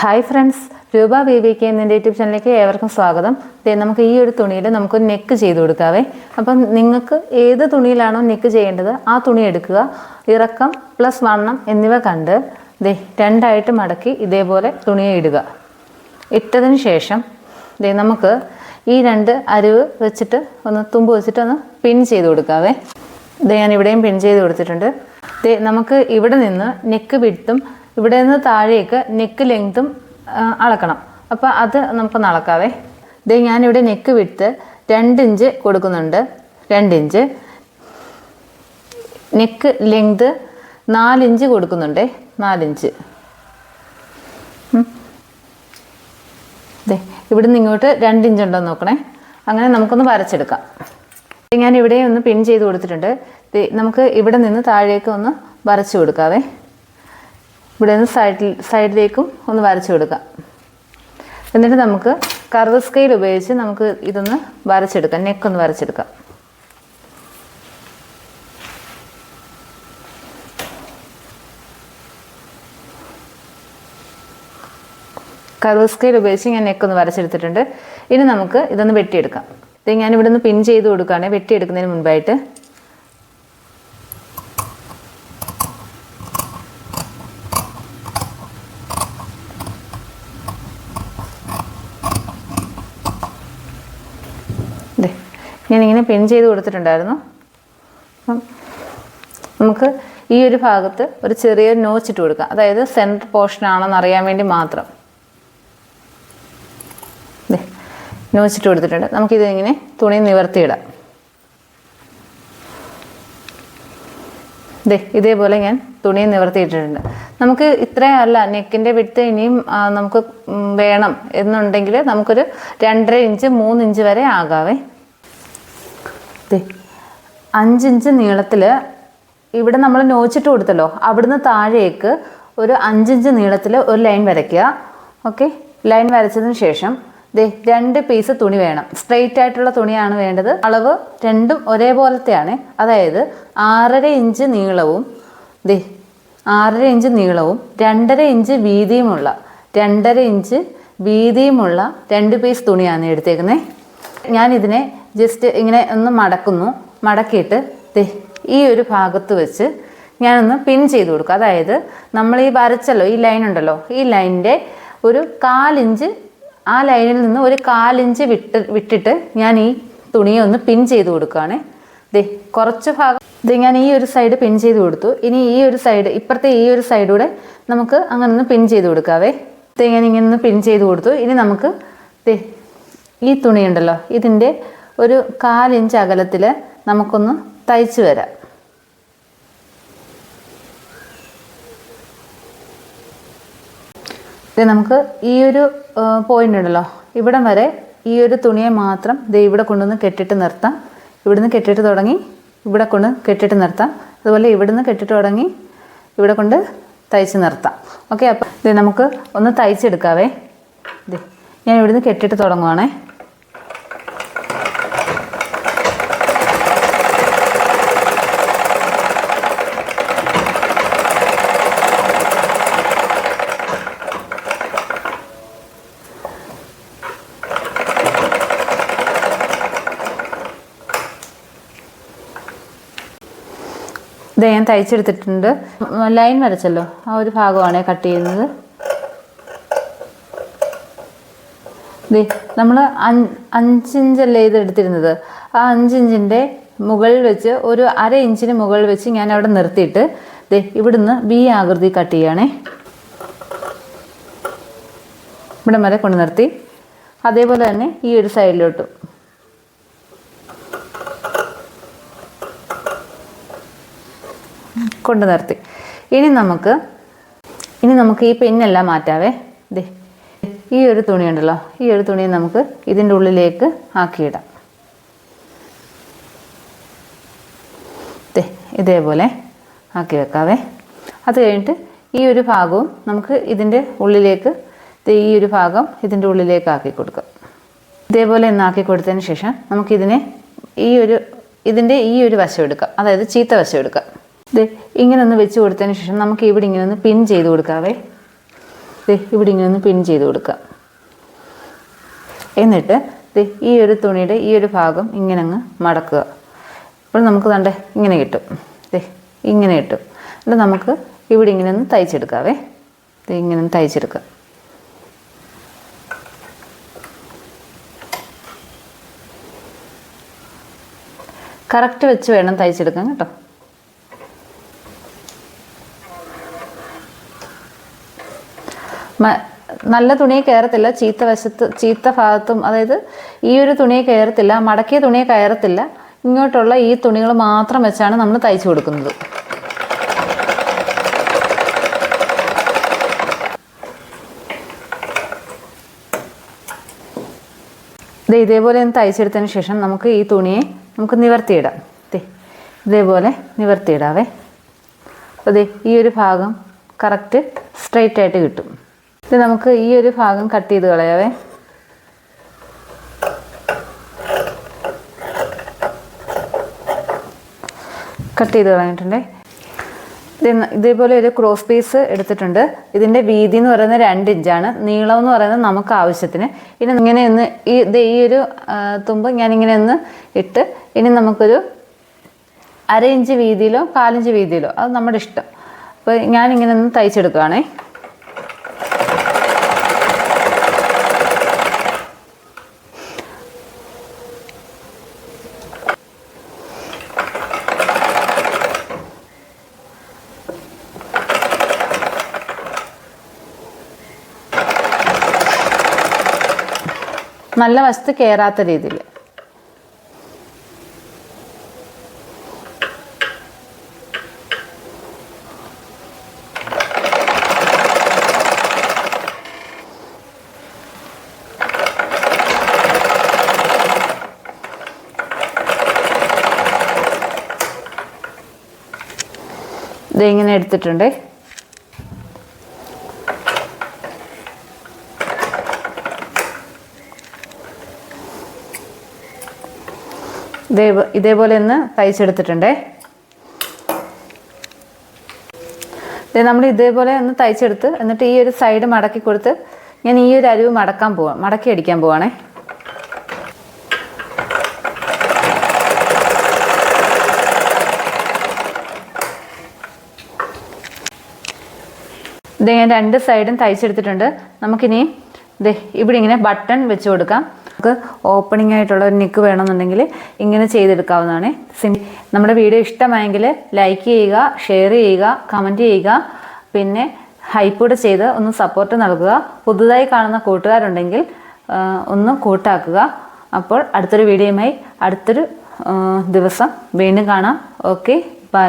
Hi friends Rupa B V K എന്നിന്റെ YouTube ചാനലിലേക്ക് ഏവർക്കും സ്വാഗതം. ദേ നമുക്ക് ഈ ഒരു തുണിയിൽ നമുക്ക് നെക്ക് ചെയ്ത് കൊടുക്കാവേ. അപ്പം നിങ്ങൾക്ക് ഏത് തുണിയിലാണോ നെക്ക് ചെയ്യേണ്ടത് ആ തുണി എടുക്കുക. ഇറക്കം പ്ലസ് വണ്ണം എന്നിവ കണ്ട് ദേ രണ്ടായിട്ട് മടക്കി ഇതേപോലെ തുണിയെ ഇടുക. ഇട്ടതിന് ശേഷം ദേ നമുക്ക് ഈ രണ്ട് അരിവ് വെച്ചിട്ട് ഒന്ന് തുമ്പ് വെച്ചിട്ട് ഒന്ന് പിൻ ചെയ്ത് കൊടുക്കാവേ. ദേ ഞാൻ ഇവിടെയും പിൻ ചെയ്ത് കൊടുത്തിട്ടുണ്ട്. നമുക്ക് ഇവിടെ നിന്ന് നെക്ക് വിട്ടും ഇവിടെ നിന്ന് താഴേക്ക് നെക്ക് ലെങ്ത്തും അളക്കണം. അപ്പോൾ അത് നമുക്കൊന്ന് അളക്കാവേ. ദേ ഞാനിവിടെ നെക്ക് വിട്ട് രണ്ട് ഇഞ്ച് കൊടുക്കുന്നുണ്ട്. രണ്ട് ഇഞ്ച്. നെക്ക് ലെങ്ത് നാലിഞ്ച് കൊടുക്കുന്നുണ്ടേ. നാലിഞ്ച് ഇവിടെ നിന്ന് ഇങ്ങോട്ട് രണ്ട് ഇഞ്ച് ഉണ്ടോ നോക്കണേ. അങ്ങനെ നമുക്കൊന്ന് വരച്ചെടുക്കാം. ഞാൻ ഇവിടെ ഒന്ന് പിൻ ചെയ്ത് കൊടുത്തിട്ടുണ്ട്. നമുക്ക് ഇവിടെ നിന്ന് താഴേക്ക് ഒന്ന് വരച്ചു കൊടുക്കാവേ. ഇവിടെ നിന്ന് സൈഡിൽ സൈഡിലേക്കും ഒന്ന് വരച്ചു കൊടുക്കാം. എന്നിട്ട് നമുക്ക് കർവ് സ്കെയിൽ ഉപയോഗിച്ച് നമുക്ക് ഇതൊന്ന് വരച്ചെടുക്കാം. നെക്കൊന്ന് വരച്ചെടുക്കാം. കർവ് സ്കെയിൽ ഉപയോഗിച്ച് ഞാൻ നെക്കൊന്ന് വരച്ചെടുത്തിട്ടുണ്ട്. ഇനി നമുക്ക് ഇതൊന്ന് വെട്ടിയെടുക്കാം. ഇത് ഞാൻ നിന്ന് പിൻ ചെയ്ത് കൊടുക്കുകയാണെങ്കിൽ വെട്ടിയെടുക്കുന്നതിന് മുൻപായിട്ട് ദേ ഞാനിങ്ങനെ പിൻ ചെയ്ത് കൊടുത്തിട്ടുണ്ടായിരുന്നു. അപ്പം നമുക്ക് ഈ ഒരു ഭാഗത്ത് ഒരു ചെറിയ നോച്ചിട്ട് കൊടുക്കാം. അതായത് സെന്റർ പോർഷൻ ആണെന്ന് അറിയാൻ വേണ്ടി മാത്രം. ദേ നോച്ചിട്ട് കൊടുത്തിട്ടുണ്ട്. നമുക്കിത് ഇങ്ങനെ തുണി നിവർത്തിയിടാം. ദേ ഇതേപോലെ ഞാൻ തുണി നിവർത്തിയിട്ടിട്ടുണ്ട്. നമുക്ക് ഇത്രയല്ല നെക്കിന്റെ വിട്ട് ഇനിയും നമുക്ക് വേണം എന്നുണ്ടെങ്കിൽ നമുക്കൊരു രണ്ടര ഇഞ്ച് മൂന്ന് ഇഞ്ച് വരെ ആകാവേ. അഞ്ചിഞ്ച് നീളത്തിൽ ഇവിടെ നമ്മൾ നോച്ചിട്ട് കൊടുത്തല്ലോ. അവിടുന്ന് താഴേക്ക് ഒരു അഞ്ചിഞ്ച് നീളത്തിൽ ഒരു ലൈൻ വരയ്ക്കുക. ഓക്കെ ലൈൻ വരച്ചതിന് ശേഷം ദേ രണ്ട് പീസ് തുണി വേണം. സ്ട്രെയിറ്റ് ആയിട്ടുള്ള തുണിയാണ് വേണ്ടത്. അളവ് രണ്ടും ഒരേപോലത്തെയാണ്. അതായത് ആറര ഇഞ്ച് നീളവും ദേ ആറര ഇഞ്ച് നീളവും രണ്ടര ഇഞ്ച് വീതിയുമുള്ള രണ്ടര ഇഞ്ച് വീതിയുമുള്ള രണ്ട് പീസ് തുണിയാണ് എടുത്തേക്കുന്നത് ഞാനിതിനെ ജസ്റ്റ് ഇങ്ങനെ ഒന്ന് മടക്കുന്നു. മടക്കിയിട്ട് ഈ ഒരു ഭാഗത്ത് വെച്ച് ഞാനൊന്ന് പിൻ ചെയ്ത് കൊടുക്കും അതായത് നമ്മൾ ഈ വരച്ചല്ലോ ഈ ലൈൻ ഉണ്ടല്ലോ ഈ ലൈനിന്റെ ഒരു കാലിഞ്ച് ആ ലൈനിൽ നിന്ന് ഒരു കാലിഞ്ച് വിട്ട് വിട്ടിട്ട് ഞാൻ ഈ തുണിയെ ഒന്ന് പിൻ ചെയ്ത് കൊടുക്കുകയാണ്. ദേ കുറച്ച് ഭാഗം ഇത് ഞാൻ ഈ ഒരു സൈഡ് പിൻ ചെയ്ത് കൊടുത്തു. ഇനി ഈ ഒരു സൈഡ് ഇപ്പുറത്തെ ഈ ഒരു സൈഡൂടെ നമുക്ക് അങ്ങനെ ഒന്ന് പിൻ ചെയ്ത് കൊടുക്കാവേ. ഇത് ഞാൻ ഇങ്ങനെ ഒന്ന് പിൻ ചെയ്ത് കൊടുത്തു. ഇനി നമുക്ക് ഈ തുണിയുണ്ടല്ലോ ഇതിന്റെ ഒരു കാലിഞ്ച് അകലത്തിൽ നമുക്കൊന്ന് തയ്ച്ച് വരാം. ഇത് നമുക്ക് ഈ ഒരു പോയിന്റ് ഉണ്ടല്ലോ. ഇവിടം വരെ ഈ ഒരു തുണിയെ മാത്രം ദേ ഇവിടെ കൊണ്ടുവന്ന് കെട്ടിട്ട് നിർത്താം. ഇവിടുന്ന് കെട്ടിട്ട് തുടങ്ങി ഇവിടെ കൊണ്ട് കെട്ടിട്ട് നിർത്താം. അതുപോലെ ഇവിടുന്ന് കെട്ടിട്ട് തുടങ്ങി ഇവിടെ കൊണ്ട് തയ്ച്ച് നിർത്താം. ഓക്കെ അപ്പം ഇത് നമുക്ക് ഒന്ന് തയ്ച്ചെടുക്കാവേ. ഇത് ഞാൻ ഇവിടുന്ന് കെട്ടിട്ട് തുടങ്ങുവാണേ. ഇത് ഞാൻ തയ്ച്ചെടുത്തിട്ടുണ്ട് ലൈൻ വരച്ചല്ലോ. ആ ഒരു ഭാഗമാണ് കട്ട് ചെയ്യുന്നത്. ദേ നമ്മൾ അഞ്ചിഞ്ചല്ലേ ഇത് എടുത്തിരുന്നത്? ആ അഞ്ചിഞ്ചിന്റെ മുകളിൽ വെച്ച് ഒരു അര ഇഞ്ചിന് മുകളിൽ വെച്ച് ഞാൻ അവിടെ നിർത്തിയിട്ട് ദേ ഇവിടുന്ന് ബി ആകൃതി കട്ട് ചെയ്യണേ ഇവിടെ വരെ കൊണ്ട് നിർത്തി. അതേപോലെ തന്നെ ഈ ഒരു സൈഡിലോട്ടും. കൊണ്ട് നിർത്തി. ഇനി നമുക്ക് ഇനി നമുക്ക് ഈ പിന്നെല്ലാം മാറ്റാവേ. ദേ ഈ ഒരു തുണി ഉണ്ടല്ലോ ഈ ഒരു തുണി നമുക്ക് ഇതിന്റെ ഉള്ളിലേക്ക് ആക്കിയിടാം. ദേ ഇതേപോലെ ആക്കി വെക്കാവേ. അത് കഴിഞ്ഞിട്ട് ഈ ഒരു ഭാഗവും നമുക്ക് ഇതിന്റെ ഉള്ളിലേക്ക് ഈ ഒരു ഭാഗം ഇതിന്റെ ഉള്ളിലേക്ക് ആക്കി കൊടുക്കാം. ഇതേപോലെ ഒന്ന് ആക്കി കൊടുത്തതിന് ശേഷം നമുക്കിതിനെ ഈ ഒരു ഇതിന്റെ ഈ ഒരു വശം എടുക്കാം. അതായത് ചീത്ത വശം എടുക്കാം. ഇങ്ങനെ ഒന്ന് വെച്ച് കൊടുത്തതിന് ശേഷം നമുക്ക് ഇവിടെ ഇങ്ങനെ ഒന്ന് പിൻ ചെയ്ത് കൊടുക്കാവേ. ഇവിടെ ഇങ്ങനെ ഒന്ന് പിൻ ചെയ്ത് കൊടുക്കുക എന്നിട്ട് ഈ ഒരു തുണിയുടെ ഈ ഒരു ഭാഗം ഇങ്ങനെ അങ്ങ് മടക്കുക. അപ്പോൾ നമുക്ക് കണ്ടേ ഇങ്ങനെ കിട്ടും. ഇങ്ങനെ കിട്ടും. എന്നിട്ട് നമുക്ക് ഇവിടെ ഇങ്ങനെ ഒന്ന് തയ്ച്ചെടുക്കാവേ. ഇങ്ങനെ ഒന്ന് തയ്ച്ചെടുക്കാം. കറക്റ്റ് വെച്ച് വേണം തയ്ച്ചെടുക്കാൻ കേട്ടോ. നല്ല തുണിയെ കയറത്തില്ല ചീത്ത വശത്ത് ചീത്ത ഭാഗത്തും അതായത് ഈ ഒരു തുണിയെ കയറത്തില്ല മടക്കിയ തുണിയെ കയറത്തില്ല ഇങ്ങോട്ടുള്ള ഈ തുണികൾ മാത്രം വെച്ചാണ് നമ്മൾ തയ്ച്ചു കൊടുക്കുന്നത്. ദേ ഇതേപോലെ ഒന്ന് തയ്ച്ചെടുത്തതിന് ശേഷം നമുക്ക് ഈ തുണിയെ നമുക്ക് നിവർത്തിയിടാം. ഇതേപോലെ നിവർത്തിയിടാവേ. അപ്പോൾ ഈ ഒരു ഭാഗം കറക്റ്റ് സ്ട്രൈറ്റ് ആയിട്ട് കിട്ടും. ഇത് നമുക്ക് ഈ ഒരു ഭാഗം കട്ട് ചെയ്ത് കളയാവേ. കട്ട് ചെയ്ത് കളഞ്ഞിട്ടുണ്ടേ. ഇത് ഇതേപോലെ ഒരു ക്രോസ് പീസ് എടുത്തിട്ടുണ്ട്. ഇതിന്റെ വീതി എന്ന് പറയുന്നത് രണ്ട് ഇഞ്ചാണ്. നീളം എന്ന് പറയുന്നത് നമുക്ക് ആവശ്യത്തിന്. ഇനി ഇങ്ങനെ ഒന്ന് ഈ ഈ ഒരു തുമ്പ് ഞാനിങ്ങനെ ഒന്ന് ഇട്ട് ഇനി നമുക്കൊരു അര ഇഞ്ച് വീതിയിലോ കാലിഞ്ച് വീതിയിലോ. അത് നമ്മുടെ ഇഷ്ടം. അപ്പോൾ ഞാനിങ്ങനെ ഒന്ന് തയ്ച്ചെടുക്കുകയാണേ നല്ല വശത്ത് കയറാത്ത രീതിയിൽ. ഇതിങ്ങനെ എടുത്തിട്ടുണ്ടേ? ഇതേ ഇതേപോലെ ഒന്ന് തയ്ച്ചെടുത്തിട്ടുണ്ടേ. നമ്മൾ ഇതേപോലെ ഒന്ന് തയ്ച്ചെടുത്ത് എന്നിട്ട് ഈ ഒരു സൈഡ് മടക്കി കൊടുത്ത് ഞാൻ ഈ ഒരു അരിവ് മടക്കാൻ പോവാം മടക്കി അടിക്കാൻ പോവാണേ. ഇത് ഞാൻ രണ്ട് സൈഡും തയ്ച്ചെടുത്തിട്ടുണ്ട്. നമുക്കിനി ദേ ഇവിടെ ഇങ്ങനെ ബട്ടൺ വെച്ച് കൊടുക്കാം. നമുക്ക് ഓപ്പണിംഗ് ആയിട്ടുള്ള ഒരു നിക്ക് വേണമെന്നുണ്ടെങ്കിൽ ഇങ്ങനെ ചെയ്തെടുക്കാവുന്നതാണ്. സിം നമ്മുടെ വീഡിയോ ഇഷ്ടമായെങ്കിൽ ലൈക്ക് ചെയ്യുക ഷെയർ ചെയ്യുക കമന്റ് ചെയ്യുക പിന്നെ ഹൈപ്പൂടെ ചെയ്ത് ഒന്ന് സപ്പോർട്ട് നൽകുക. പുതുതായി കാണുന്ന കൂട്ടുകാരുണ്ടെങ്കിൽ ഒന്ന് കൂട്ടാക്കുക. അപ്പോൾ അടുത്തൊരു വീഡിയോയുമായി അടുത്തൊരു ദിവസം വീണ്ടും കാണാം. Okay bye